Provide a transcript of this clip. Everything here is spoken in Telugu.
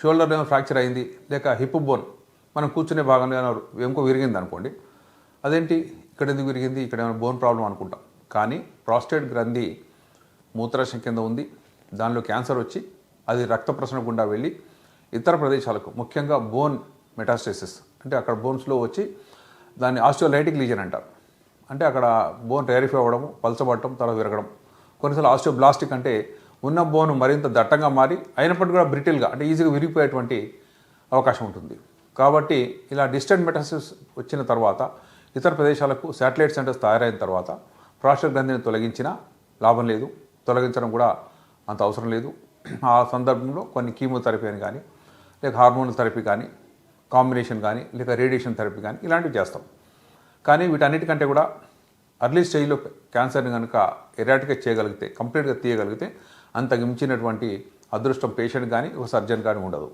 షోల్డర్ ఏమో ఫ్రాక్చర్ అయింది లేక హిప్ బోన్ మనం కూర్చునే భాగంలో ఏమైనా విరిగింది అనుకోండి. అదేంటి? ఇక్కడ ఎందుకు విరిగింది? ఇక్కడ ఏమైనా బోన్ ప్రాబ్లం అనుకుంటాం. కానీ ప్రాస్టేట్ గ్రంథి మూత్రాశయం కింద ఉంది. దానిలో క్యాన్సర్ వచ్చి అది రక్త ప్రసరణ గుండా వెళ్ళి ఇతర ప్రదేశాలకు ముఖ్యంగా బోన్ మెటాస్టేసిస్ అంటే అక్కడ బోన్స్లో వచ్చి దాన్ని ఆస్టియోలైటిక్ లీజన్ అంటారు. అంటే అక్కడ బోన్ టైరిఫై అవ్వడం పలచబడటం తర్వాత విరగడం. కొన్నిసార్లు ఆస్టియోబ్లాస్టిక్ అంటే ఉన్న బోను మరింత దట్టంగా మారి అయినప్పటికీ కూడా బ్రిటిల్గా అంటే ఈజీగా విరిగిపోయేటువంటి అవకాశం ఉంటుంది. కాబట్టి ఇలా డిస్టెంట్ మెటాసిస్ వచ్చిన తర్వాత ఇతర ప్రదేశాలకు శాటిలైట్ సెంటర్స్ తయారైన తర్వాత ప్రాస్టర్ గ్రంథిని తొలగించినా లాభం లేదు. తొలగించడం కూడా అంత అవసరం లేదు. ఆ సందర్భంలో కొన్ని కీమోథెరపీ అని కానీ లేక హార్మోన్ థెరపీ కానీ కాంబినేషన్ కానీ లేక రేడియేషన్ థెరపీ కానీ ఇలాంటివి చేస్తాం. కానీ వీటన్నిటికంటే కూడా అర్లీ స్టేజ్లో క్యాన్సర్ని కనుక ఎరాటిగా చేయగలిగితే కంప్లీట్గా తీయగలిగితే అంతకు మించినటువంటి అదృష్టం పేషెంట్ కానీ ఒక సర్జన్ కానీ ఉండదు.